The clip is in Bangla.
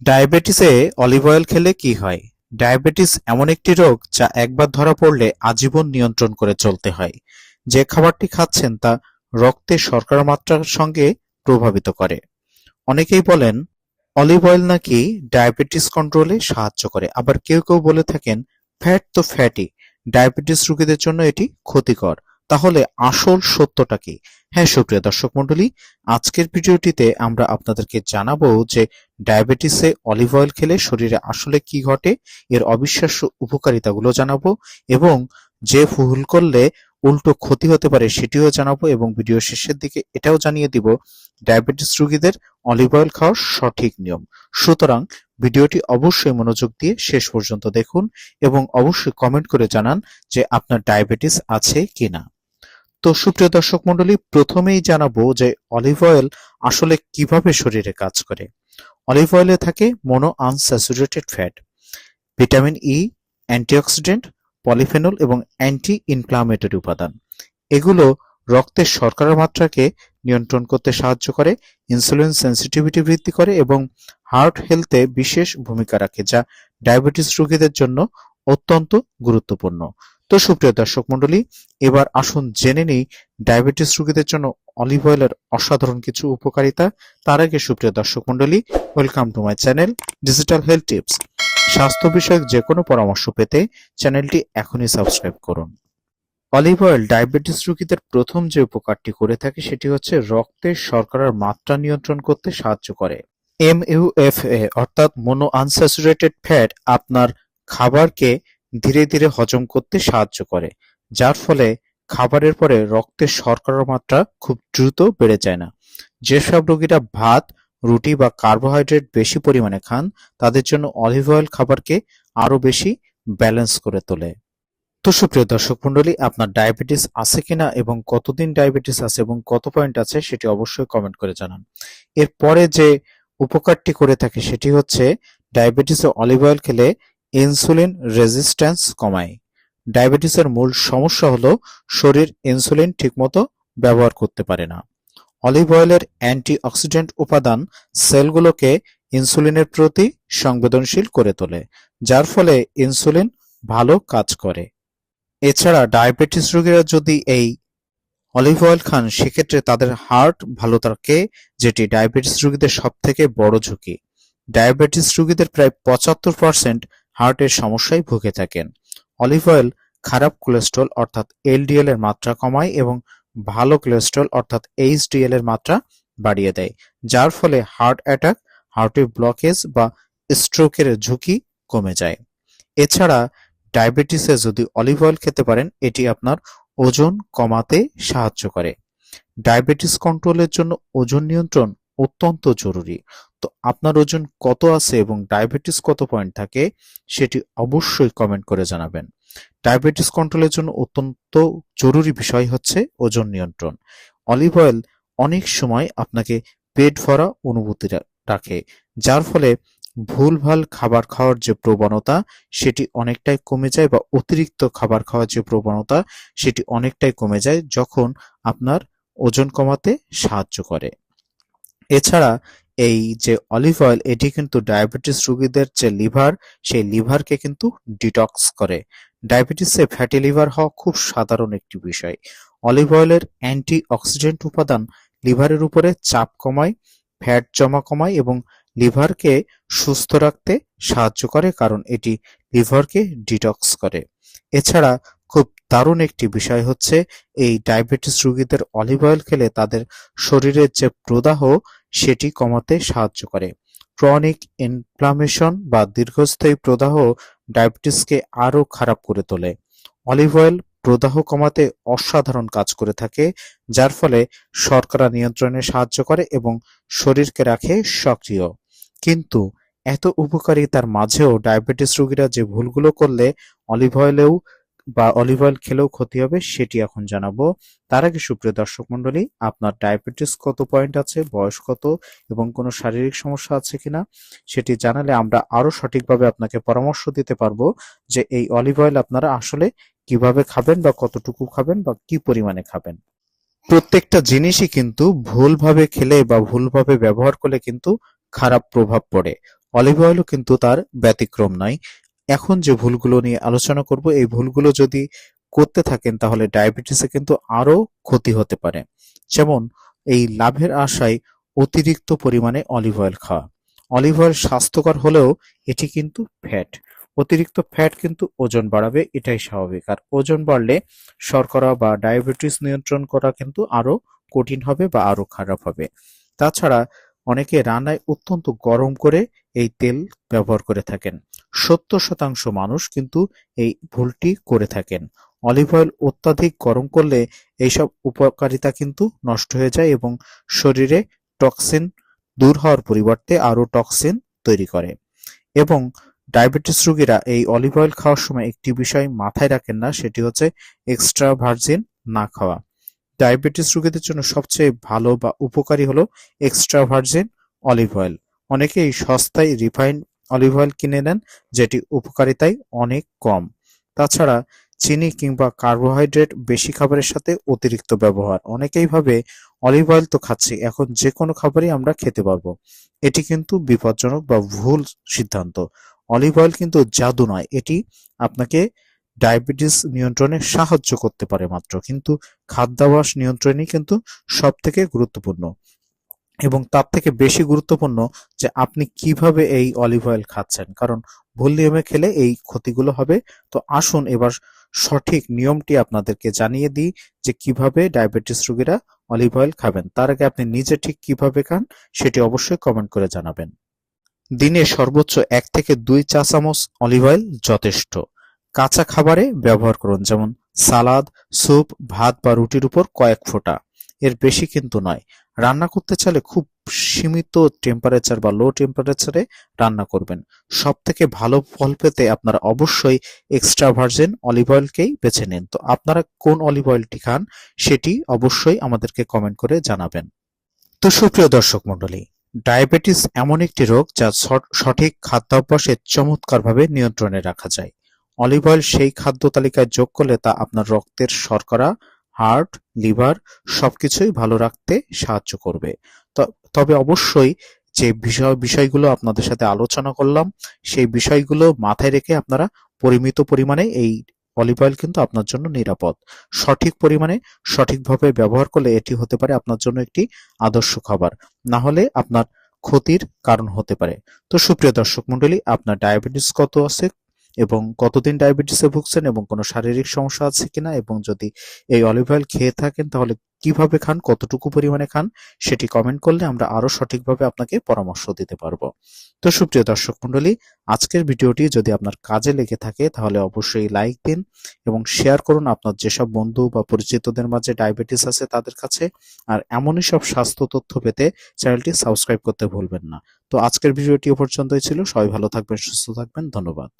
ডায়াবেটিসে অলিভ অয়েল খেলে কি হয়? ডায়াবেটিস এমন একটি রোগ যা একবার ধরা পড়লে আজীবন নিয়ন্ত্রণ করে চলতে হয়। যে খাবারটি খাচ্ছেন তা রক্তে শর্করা মাত্রার সঙ্গে প্রভাবিত করে। অনেকেই বলেন অলিভ অয়েল নাকি ডায়াবেটিস কন্ট্রোলে সাহায্য করে। আবার কেউ কেউ বলে থাকেন, ফ্যাট তো ফ্যাটই। ডায়াবেটিস রোগীদের জন্য এটি ক্ষতিকর। তাহলে আসল সত্যটা কি? হ্যাঁ সুপ্রিয় দর্শক মন্ডলী আজকের ভিডিওটিতে আমরা আপনাদেরকে জানাব যে ডায়াবেটিসে অলিভ অয়েল খেলে শরীরে আসলে কি ঘটে, এর অবিশ্বাস্য উপকারিতাগুলো জানাব এবং যে ভুল করলে উল্টো ক্ষতি হতে পারে সেটিও জানাব এবং ভিডিও শেষের দিকে এটাও জানিয়ে দিব, ডায়াবেটিস রোগীদের অলিভ অয়েল খাওয়ার সঠিক নিয়ম। সুতরাং ভিডিওটি অবশ্যই মনোযোগ দিয়ে শেষ পর্যন্ত দেখুন এবং অবশ্যই কমেন্ট করে জানান যে আপনার ডায়াবেটিস আছে কিনা। তো সুপ্রিয় দর্শক মন্ডলী প্রথমেই জানাব যে অলিভ অয়েল আসলে কীভাবে শরীরে কাজ করে। অলিভ অয়েলে থাকে mono unsaturated fat vitamin E antioxidant polyphenol এবং অ্যান্টি ইনফ্লামেটরি উপাদান। এগুলো রক্তের শর্করার মাত্রাকে নিয়ন্ত্রণ করতে সাহায্য করে ইনসুলিন সেন্সিটিভিটি বৃদ্ধি করে এবং হার্ট হেলথে বিশেষ ভূমিকা রাখে, যা ডায়াবেটিস রোগীদের জন্য অত্যন্ত গুরুত্বপূর্ণ। তো সুপ্রিয় দর্শক মণ্ডলী, এবার আসুন জেনে নিই ডায়াবেটিস রোগীদের জন্য অলিভ অয়েলের অসাধারণ কিছু উপকারিতা। তার আগে সুপ্রিয় দর্শক মণ্ডলী welcome to my channel digital health tips স্বাস্থ্য বিষয়ক যে কোনো পরামর্শ পেতে চ্যানেলটি এখনই সাবস্ক্রাইব করুন। অলিভ অয়েল ডায়াবেটিস রোগীদের প্রথম যে উপকারটি করে থাকে সেটি হচ্ছে রক্তে শর্করার মাত্রা নিয়ন্ত্রণ করতে সাহায্য করে। এমইউএফএ অর্থাৎ মোনো আনস্যাচুরেটেড ফ্যাট আপনার খাবারকে ধীরে ধীরে হজম করতে সাহায্য করে, যার ফলে খাবারের পরে রক্তের শর্করার মাত্রা খুব দ্রুত বেড়ে যায় না। যেসব রোগীরা ভাত, রুটি বা কার্বোহাইড্রেট বেশি পরিমাণে খান, তাদের জন্য অলিভ অয়েল খাবারকে আরও বেশি ব্যালেন্স করে তোলে। তো সুপ্রিয় দর্শক মন্ডলী আপনার ডায়াবেটিস আছে কিনা এবং কতদিন ডায়াবেটিস আছে এবং কত পয়েন্ট আছে সেটি অবশ্যই কমেন্ট করে জানান। এরপরে যে উপকারটি করে থাকে সেটি হচ্ছে, ডায়াবেটিসে অলিভ অয়েল খেলে ইনসুলিন রেজিস্ট্যান্স কমায়। ডায়াবেটিসের মূল সমস্যা হলো শরীর ইনসুলিন ঠিকমতো ব্যবহার করতে পারে না। অলিভ অয়েলের অ্যান্টিঅক্সিডেন্ট উপাদান সেলগুলোকে ইনসুলিনের প্রতি সংবেদনশীল করে তোলে, যার ফলে ইনসুলিন ভালো কাজ করে। এছাড়া ডায়াবেটিস রোগীরা যদি এই অলিভ অয়েল খান, সেক্ষেত্রে তাদের হার্ট ভালো থাকে, যেটি ডায়াবেটিস রোগীদের সব থেকে বড় ঝুঁকি। ডায়াবেটিস রোগীদের প্রায় পঁচাত্তর পার্সেন্ট হার্টের সমস্যায় ভুগে থাকেন। অলিভ অয়েল খারাপ কোলেস্ট্রল অর্থাৎ এলডিএল এর মাত্রা কমায় এবং ভালো কোলেস্ট্রল অর্থাৎ এইচডিএল এর মাত্রা বাড়িয়ে দেয়, যার ফলে হার্ট অ্যাটাক, হার্টের ব্লকেজ বা স্ট্রোকের ঝুঁকি কমে যায়। এছাড়া ডায়াবেটিসে যদি অলিভ অয়েল খেতে পারেন, এটি আপনার ওজন কমাতে সাহায্য করে। ডায়াবেটিস কন্ট্রোলের জন্য ওজন নিয়ন্ত্রণ অত্যন্ত জরুরি। তো আপনার ওজন কত আছে এবং ডায়াবেটিস কত পয়েন্ট থাকে সেটি অবশ্যই কমেন্ট করে জানাবেন। ডায়াবেটিস কন্ট্রোলের জন্য অত্যন্ত জরুরি বিষয় হচ্ছে ওজন নিয়ন্ত্রণ। অলিভ অয়েল অনেক সময় আপনাকে পেট ভরা অনুভূতি রাখে, যার ফলে ভুলভাল খাবার খাওয়ার যে প্রবণতা সেটি অনেকটাই কমে যায় বা অতিরিক্ত খাবার খাওয়ার যে প্রবণতা সেটি অনেকটাই কমে যায় যখন আপনার ওজন কমাতে সাহায্য করে। এছাড়া এই যে অলিভ অয়েল এটি কিন্তু ডায়াবেটিস রোগীদের যে লিভার সেই লিভারকে কিন্তু ডিটক্স করে। ডায়াবেটিসে ফ্যাটি লিভার হওয়া খুব সাধারণ একটি বিষয়। অলিভ অয়েলের অ্যান্টি অক্সিডেন্ট উপাদান লিভারের উপরে চাপ কমায় ফ্যাট জমা কমায় এবং লিভারকে সুস্থ রাখতে সাহায্য করে কারণ এটি লিভারকে ডিটক্স করে। এছাড়া খুব দারুণ একটি বিষয় হচ্ছে এই ডায়াবেটিস রোগীদের অলিভ অয়েল খেলে তাদের শরীরের যে প্রদাহ সেটি কমাতে সাহায্য করে। ক্রনিক ইনফ্লামেশন বা দীর্ঘস্থায়ী প্রদাহ ডায়াবেটিসকে আরও খারাপ করে তোলে। অলিভ অয়েল প্রদাহ কমাতে অসাধারণ কাজ করে থাকে, যার ফলে শর্করা নিয়ন্ত্রণে সাহায্য করে এবং শরীরকে রাখে সক্রিয়। কিন্তু এত উপকারিতার মাঝেও ডায়াবেটিস রোগীরা যে ভুলগুলো করলে অলিভ অয়েলেও বা অলিভ অয়েল খেলেও ক্ষতি হবে সেটি এখন জানাব। তার আগে সুপ্রিয় দর্শক মন্ডলী আপনার ডায়াবেটিস কত পয়েন্ট আছে, বয়স কত এবং কোনো শারীরিক সমস্যা আছে কিনা সেটি জানালে আমরা আরও সঠিকভাবে আপনাকে পরামর্শ দিতে পারব যে এই অলিভ অয়েল আপনারা আসলে কীভাবে খাবেন বা কতটুকু খাবেন বা কি পরিমাণে খাবেন। প্রত্যেকটা জিনিসই কিন্তু ভুলভাবে খেলে বা ভুলভাবে ব্যবহার করলে কিন্তু খারাপ প্রভাব পড়ে। অলিভ অয়েলও কিন্তু তার ব্যতিক্রম নয়। এখন যে ভুলগুলো নিয়ে আলোচনা করব, এই ভুলগুলো যদি করতে থাকেন, তাহলে ডায়াবেটিসে কিন্তু আরও ক্ষতি হতে পারে। যেমন, এই লাভের আশায় অতিরিক্ত পরিমাণে অলিভ অয়েল খাওয়া। অলিভ অয়েল স্বাস্থ্যকর হলেও এটি কিন্তু ফ্যাট অতিরিক্ত ফ্যাট কিন্তু ওজন বাড়াবে, এটাই স্বাভাবিক। আর ওজন বাড়লে শর্করা বা ডায়াবেটিস নিয়ন্ত্রণ করা কিন্তু আরও কঠিন হবে বা আরও খারাপ হবে। তাছাড়া অনেকে রান্নায় অত্যন্ত গরম করে এই তেল ব্যবহার করে থাকেন। সত্তর শতাংশ মানুষ কিন্তু এই ভুলটি করে থাকেন। অলিভ অয়েল অত্যাধিক গরম করলে এইসব উপকারিতা কিন্তু নষ্ট হয়ে যায় এবং শরীরে টক্সিন দূর হওয়ার পরিবর্তে আরও টক্সিন তৈরি করে। এবং ডায়াবেটিস রোগীরা এই অলিভ অয়েল খাওয়ার সময় একটি বিষয় মাথায় রাখেন না, সেটি হচ্ছে এক্সট্রা ভার্জিন না খাওয়া। ডায়াবেটিস রোগীদের জন্য সবচেয়ে ভালো বা উপকারী হলো এক্সট্রা ভার্জিন অলিভ অয়েল। অনেকেই সস্তায় রিফাইন্ড অলিভ অয়েল কিনে নেন, যেটি উপকারিতায় অনেক কম। তাছাড়া চিনি কিংবা কার্বোহাইড্রেট বেশি খাবারের সাথে অতিরিক্ত ব্যবহার। অনেকেই ভাবে অলিভ অয়েল তো খাচ্ছি, এখন যে কোনো খাবারই আমরা খেতে পারব। এটি কিন্তু বিপজ্জনক বা ভুল সিদ্ধান্ত। অলিভ অয়েল কিন্তু জাদু নয়, এটি আপনাকে ডায়াবেটিস নিয়ন্ত্রণে সাহায্য করতে পারে মাত্র, কিন্তু খাদ্যাভ্যাস নিয়ন্ত্রণই কিন্তু সব থেকে গুরুত্বপূর্ণ। এবং তার থেকে বেশি গুরুত্বপূর্ণ যে আপনি কীভাবে এই অলিভ অয়েল খাচ্ছেন, কারণ ভুল নিয়মে খেলে এই ক্ষতিগুলো হবে। তো আসুন এবার সঠিক নিয়মটি আপনাদেরকে জানিয়ে দিই যে কীভাবে ডায়াবেটিস রোগীরা অলিভ অয়েল খাবেন। তার আগে আপনি নিজে ঠিক কীভাবে খান সেটি অবশ্যই কমেন্ট করে জানাবেন। দিনে সর্বোচ্চ এক থেকে দুই চা চামচ অলিভ অয়েল যথেষ্ট। কাঁচা খাবারে ব্যবহার করুন, যেমন সালাদ, স্যুপ, ভাত বা রুটির উপর কয়েক ফোঁটা। এর বেশি কিন্তু নয়। রান্না করতে চাইলে খুব সীমিত টেম্পারেচার বা লো টেম্পারেচারে রান্না করবেন। সব থেকে ভালো ফল পেতে আপনারা অবশ্যই এক্সট্রা ভার্জিন অলিভ অয়েলকেই বেছে নিন। তো আপনারা কোন অলিভ অয়েলটি খান, সেটি অবশ্যই আমাদেরকে কমেন্ট করে জানাবেন। তো সুপ্রিয় দর্শক মণ্ডলী ডায়াবেটিস এমন একটি রোগ যা সঠ- সঠিক খাদ্যাভ্যাসে চমৎকারভাবে নিয়ন্ত্রণে রাখা যায়। অলিভ অয়েল সেই খাদ্য তালিকায় যোগ করলে তা আপনার রক্তের শর্করা, হার্ট, লিভার সবকিছুই ভালো রাখতে সাহায্য করবে। তবে অবশ্যই যে বিষয়, বিষয়গুলো আপনাদের সাথে আলোচনা করলাম, সেই বিষয়গুলো মাথায় রেখে আপনারা পরিমিত পরিমাণে এই অলিভ অয়েল কিন্তু আপনার জন্য নিরাপদ। সঠিক পরিমাণে সঠিকভাবে ব্যবহার করলে এটি হতে পারে আপনার জন্য একটি আদর্শ খাবার। না হলে আপনার ক্ষতির কারণ হতে পারে। তো সুপ্রিয় দর্শক মন্ডলী আপনার ডায়াবেটিস কত আছে? এবং কতদিন ডায়াবেটিসে ভুগছেন এবং কোনো শারীরিক সমস্যা আছে কিনা এবং যদি এই অলিভ অয়েল খেয়ে থাকেন, তাহলে কীভাবে খান, কতটুকু পরিমাণে খান, সেটি কমেন্ট করলে আমরা আরও সঠিকভাবে আপনাকে পরামর্শ দিতে পারব। তো সুপ্রিয় দর্শক মণ্ডলী, আজকের ভিডিওটি যদি আপনার কাজে লেগে থাকে, তাহলে অবশ্যই লাইক দিন এবং শেয়ার করুন আপনার যেসব বন্ধু বা পরিচিতদের মাঝে ডায়াবেটিস আছে তাদের কাছে। আর এমনই সব স্বাস্থ্য তথ্য পেতে চ্যানেলটি সাবস্ক্রাইব করতে ভুলবেন না। তো আজকের ভিডিওটি পর্যন্তই ছিল। সবাই ভালো থাকবেন, সুস্থ থাকবেন। ধন্যবাদ।